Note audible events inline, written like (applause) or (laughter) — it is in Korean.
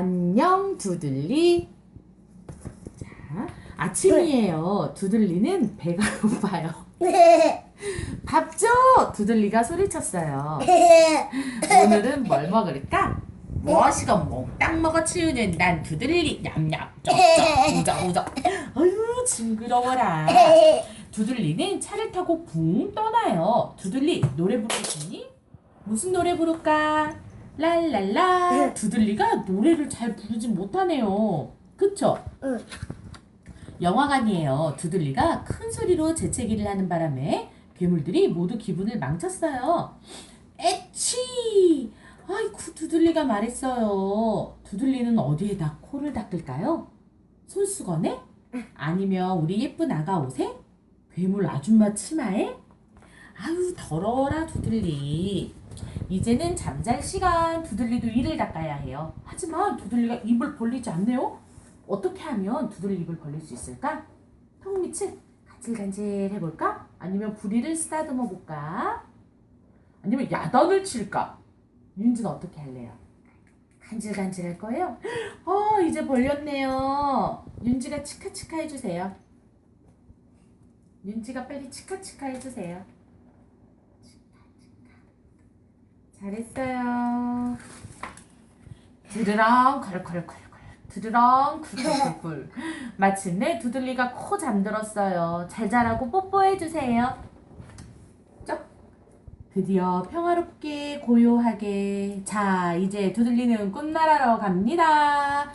안녕 두들리. 자, 아침이에요. 두들리는 배가 (laughs) 고파요. (laughs) 밥 줘! 두들리가 소리쳤어요. (laughs) 오늘은 뭘 먹을까? 무엇이건 몽땅 먹어 치우는 난 두들리 냠냠 쩝쩝 우적우적 아유 징그러워라 두들리는 차를 타고 붕 떠나요 두들리 노래 부르겠니? 무슨 노래 부를까? 랄랄라 두들리가 노래를 잘 부르진 못하네요 그쵸? 응. 영화관이에요 두들리가 큰 소리로 재채기를 하는 바람에 괴물들이 모두 기분을 망쳤어요 에취 아이쿠 두들리가 말했어요. 두들리는 어디에다 코를 닦을까요? 손수건에? 아니면 우리 예쁜 아가 옷에? 괴물 아줌마 치마에? 아유 더러워라 두들리. 이제는 잠잘 시간 두들리도 이를 닦아야 해요. 하지만 두들리가 입을 벌리지 않네요. 어떻게 하면 두들리 입을 벌릴 수 있을까? 턱 밑을 간질간질 해볼까? 아니면 부리를 쓰다듬어 볼까? 아니면 야단을 칠까? 윤지는 어떻게 할래요? 간질간질 할 거예요? 어, 이제 벌렸네요. 윤지가 치카치카 해주세요. 윤지가 빨리 치카치카 해주세요. 치카치카. 잘했어요. 드르렁 컬컬컬컬 드르렁 쿨쿨쿨쿨 마침내 두들리가 코 잠들었어요. 잘 자라고 뽀뽀해주세요. 드디어 평화롭게 고요하게 자 이제 두들리는 꿈나라로 갑니다.